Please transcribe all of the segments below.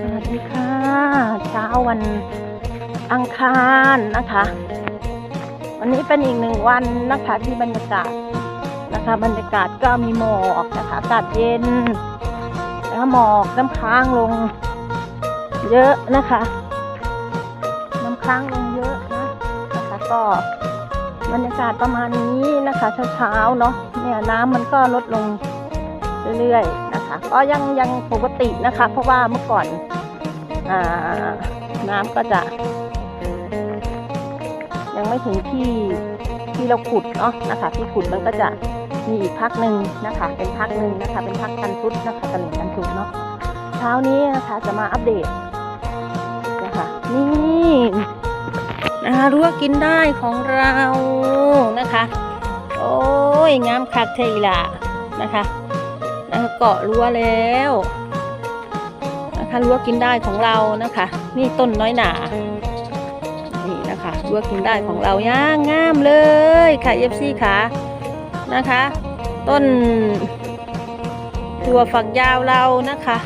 สวัสดีค่ะ เช้าวันอังคารนะคะ วันนี้เป็นอีกหนึ่งวันนะคะที่บรรยากาศนะคะ บรรยากาศก็มีหมอกนะคะอากาศเย็นแล้วหมอกน้ำค้างลง เยอะนะคะ น้ำค้างลงเยอะนะนะคะก็บรรยากาศประมาณนี้นะคะเช้าๆเนาะเนี่ยน้ำมันก็ลดลงเรื่อยๆ ก็ยังยังปกตินะคะ เพราะว่าเมื่อก่อนอน้ำก็จะ ยังไม่ถึงที่ที่เราขุดเนาะนะคะ ที่ขุดมันก็จะมีอีกพักหนึ่งนะคะ เป็นพักหนึ่งนะคะ เป็นพักกันทุดนะคะตลิ่งกันทุดเนาะเช้านี้นะคะจะมาอัปเดตนะคะนี่นะคะรั้วกินได้ของเรานะคะ โอ้ยงามคักเทีละนะคะ เกาะรั้วแล้วนะคะรั้วกินได้ของเรานะคะ นี่ต้นน้อยหนานี่นะคะรั้วกินได้ของเราย่างงามเลยค่ะเอฟซีค่ะนะคะ ต้นตัวฝักยาวเรานะคะ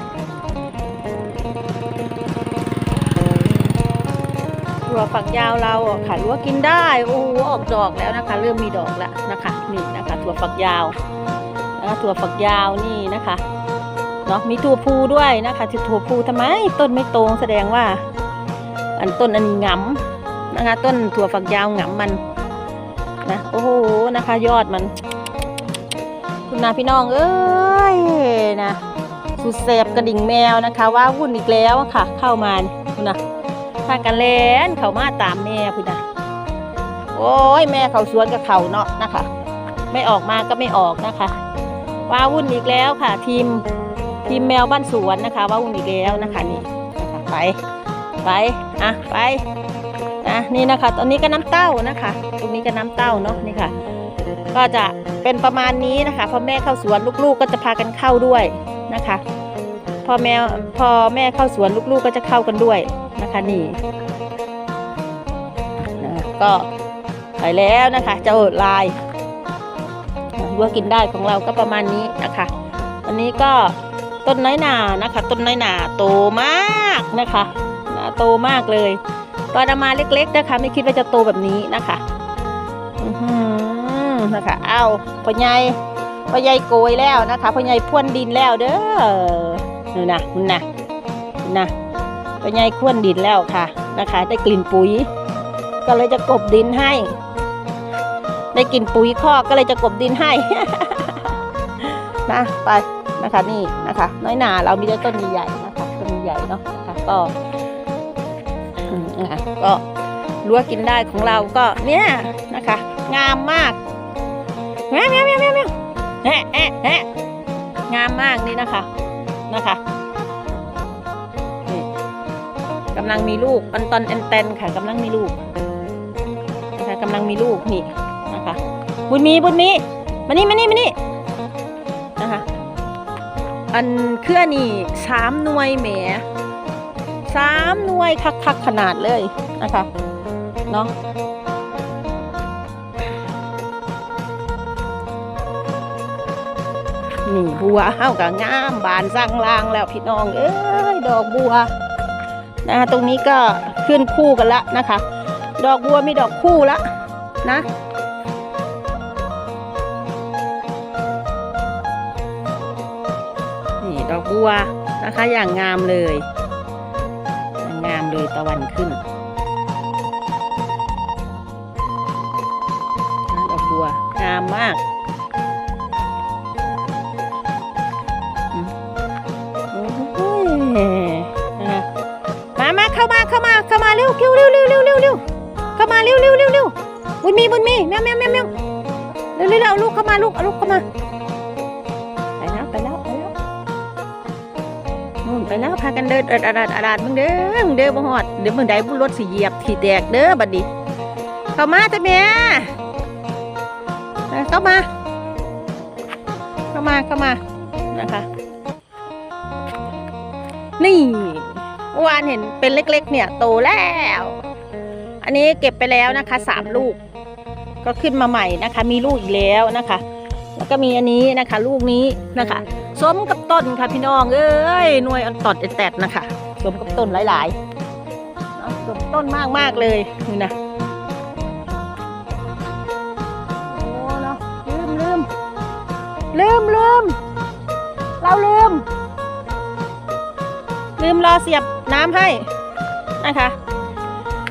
ตัวฝักยาวเราค่ะรั้วกินได้โอ้ออกดอกแล้วนะคะ เริ่มมีดอกแล้วนะคะนี่นะคะ ถั่วฝักยาว นะถั่วฝักยาวนี่นะคะเนาะมีถั่วพูด้วยนะคะถั่วพูทำไมต้นไม่โตแสดงว่า อันต้นอันนี้หงำนะคะ ต้นถั่วฝักยาวหงำมันนะโอ้โหนะคะ ยอดมัน คุณนาพี่น้องเอ้ยนะสุดแสบกระดิ่งแมวนะคะ ว่าวุ่นอีกแล้วค่ะ เข้ามาคุณนะพากันเล่นเขามาตามแม่คุณนะโอ้ยแม่เขาสวนกับเขาเนาะนะคะ ไม่ออกมาก็ไม่ออกนะคะ ว้าวุ่นอีกแล้วค่ะ ทีมทีมแมวบ้านสวนนะคะ ว้าวุ่นอีกแล้วนะคะนี่นะคะไปไปอะไปอะนี่นะคะตอนนี้ก็น้ำเต้านะคะ ตรงนี้ก็น้ำเต้าเนาะนี่ค่ะ ก็จะเป็นประมาณนี้นะคะพอแม่เข้าสวนลูกๆก็จะพากันเข้าด้วยนะคะพอแมวพอแม่เข้าสวนลูกๆก็จะเข้ากันด้วยนะคะนี่นะก็ไปแล้วนะคะเจ้าลาย วัวกินได้ของเราก็ประมาณนี้นะคะ อันนี้ก็ต้นน้อยหนานะคะ ต้นน้อยหนาโตมากนะคะโตมากเลยตอนเอามาเล็ก ๆนะคะ ไม่คิดว่าจะโตแบบนี้นะคะอือหือนะคะ เอาพ่อใหญ่พ่อใหญ่โกยแล้วนะคะพ่อใหญ่พ่วนดินแล้วเด้อนี่นะนี่นะนี่นะพ่อใหญ่พ่วนดินแล้วค่ะนะคะ ได้กลิ่นปุ๋ย ก็เลยจะกบดินให้ ได้กินปุ๋ยคอกก็เลยจะกลบดินให้ นะไปนะคะนี่นะคะ น้อยหนาเรามีแต่ต้นใหญ่ๆนะคะต้นใหญ่เนาะะก็นะก็รั้วกินได้ของเราก็เนี่ยนะคะ งามมากแมวแมวแมวแมวแมวแฮะแฮะแฮะงามมากนี่นะคะนะคะนี่กำลังมีลูกอันตอนแอนเตนค่ะกำลังมีลูกนะคะกำลังมีลูกนี่ นะคะ บุญมีบุญมีมานี่มานี่มานี่นะคะอันเครือนี่สามหน่วยแหมสามหน่วยคักคักๆขนาดเลยนะคะเนาะนี่บัวเฮากับงามบานสร้างลางแล้วพี่น้อง เอ้ยดอกบัวนะคะตรงนี้ก็ขึ้นคู่กันละนะคะ ดอกบัวมีดอกคู่ละนะ อกบัวนะคะอย่างงามเลยอย่างงามเลยตะวันขึ้นดอกบัวงามมากมามาเข้ามาเข้ามาเข้ามาเร็วเร็วเร็วเร็วเร็วเร็วเร็วเข้ามาเร็วเร็วเร็วเร็วบุญมีบุญมีแมวแมวแมวแมวเร็วเร็วเร็วเอาลูกเข้ามาลูกเอาลูกเข้ามา นู่นไปแล้วพากันเดินอดอดาดอาดาดมึงเด้อมึงเด้อบ่ฮอดเดี๋ยวมึงได้บุรถสิเหยียบที่แตกเด้อบัดนี้เข้ามาจ้ะแม่เออเข้ามา เข้ามาเข้ามานะคะ นี่วานเห็นเป็นเล็ก ๆ เนี่ยโตแล้ว อันนี้เก็บไปแล้วนะคะสามลูก ก็ขึ้นมาใหม่นะคะ มีลูกอีกแล้วนะคะ แล้วก็มีอันนี้นะคะ ลูกนี้นะคะ สมกับต้นค่ะพี่น้อง เอ้ยหน่วยอันตอดแตดนะคะสมกับต้นหลายๆเนาะสมต้นมากๆเลยนี่นะโอ้เนาะลืมลืมลืมลืมเราลืม ลืมรอเสียบน้ำให้นะคะ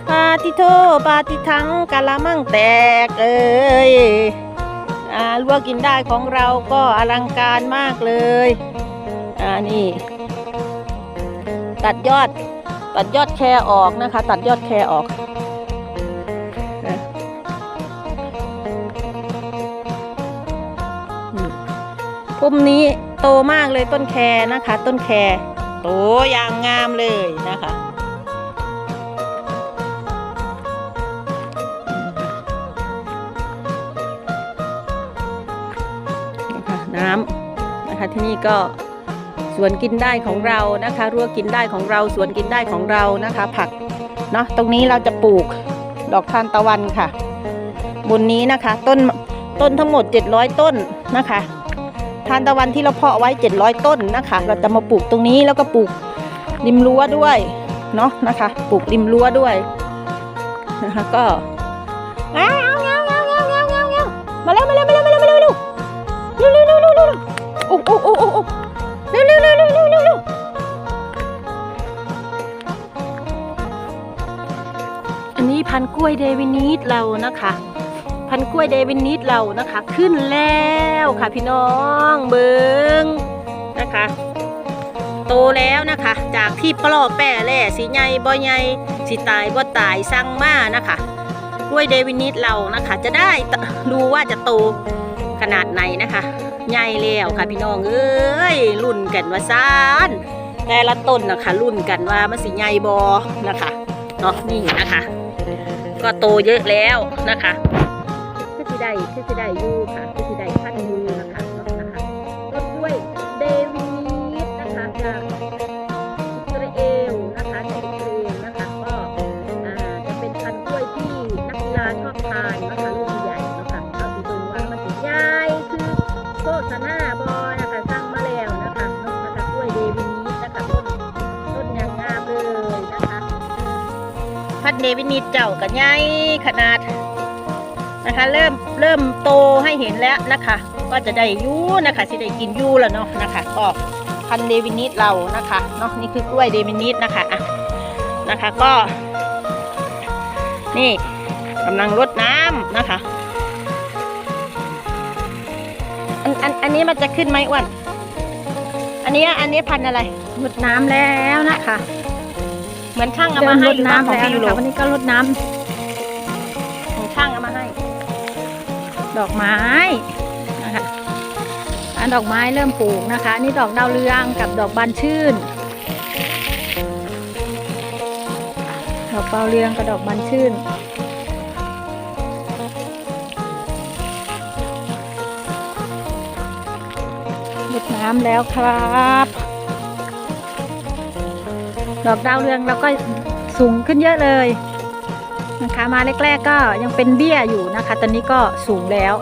ปาติโทปาติทังกะละมังแตกเอ้ย ลวกกินได้ของเราก็อลังการมากเลยอ่านี่ ตัดยอดตัดยอดแครออกนะคะ ตัดยอดแครออกพุ่มนี้โตมากเลยต้นแครนะคะ ต้นแครโตอย่างงามเลยนะคะ น้ำนะคะที่นี่ก็สวนกินได้ของเรานะคะรั้วกินได้ของเราสวนกินได้ของเรานะคะ ผักเนาะตรงนี้เราจะปลูกดอกทานตะวันค่ะ บนนี้นะคะต้นต้นทั้งหมด 700 ต้นนะคะทานตะวันที่เราเพาะไว้ 700 ต้นนะคะ เราจะมาปลูกตรงนี้แล้วก็ปลูกริมรั้วด้วยเนาะนะคะ ปลูกริมรั้วด้วยนะคะก็ พันกล้วยเดวินีสเรานะคะ พันกล้วยเดวินิสเรานะคะ ขึ้นแล้วค่ะพี่น้องเบิงนะคะ โตแล้วนะคะ จากที่ปลอแป้แล่สีใหญ่บ่ใหญ่สีตายบ่ตายสั่งมานะคะกล้วยเดวินิสเรานะคะ จะได้ดูว่าจะโตขนาดไหนนะคะใหญ่แล้วค่ะพี่น้องเอ้ยรุ่นกันว่าซานแต่ละต้นนะคะรุ่นกันว่ามันสีใหญ่บอนะคะเนาะนี่นะคะ ก็โตเยอะแล้วนะคะ คือสิได้คือสิได้อยู่ค่ะ พันเดวินิดเจ้ากันใหญ่ขนาดนะคะ เริ่มเริ่มโตให้เห็นแล้วนะคะ ก็จะได้ยูนะคะสิได้กินยูแล้วเนาะนะคะก็พันเดวินิสเรานะคะเนาะนี่คือกล้วยเดวินิสนะคะอะนะคะก็ นี่กำลังรดน้ำนะคะอันอันอันนี้มันจะขึ้นไหมอ้วนอันนี้อันนี้พันอะไรรดน้ำแล้วนะคะ เหมือนช่างเอาเริ่มามให้รดหรือว่าน้ำของแล้วพี่ยูนะโรคะวันนี้ก็รดน้ของช่างเอามาให้ำดอกไม้นะคะอันดอกไม้เริ่มปลูกนะคะอันนี่ดอกดาวเรืองกับดอกบานชื่น ดอกดาวเรืองกับดอกบานชื่นรดน้ำแล้วครับ ดอกดาวเรืองเราก็สูงขึ้นเยอะเลยนะคะมาแรกๆก็ยังเป็นเบี้ยอยู่นะคะ ตอนนี้ก็สูงแล้ว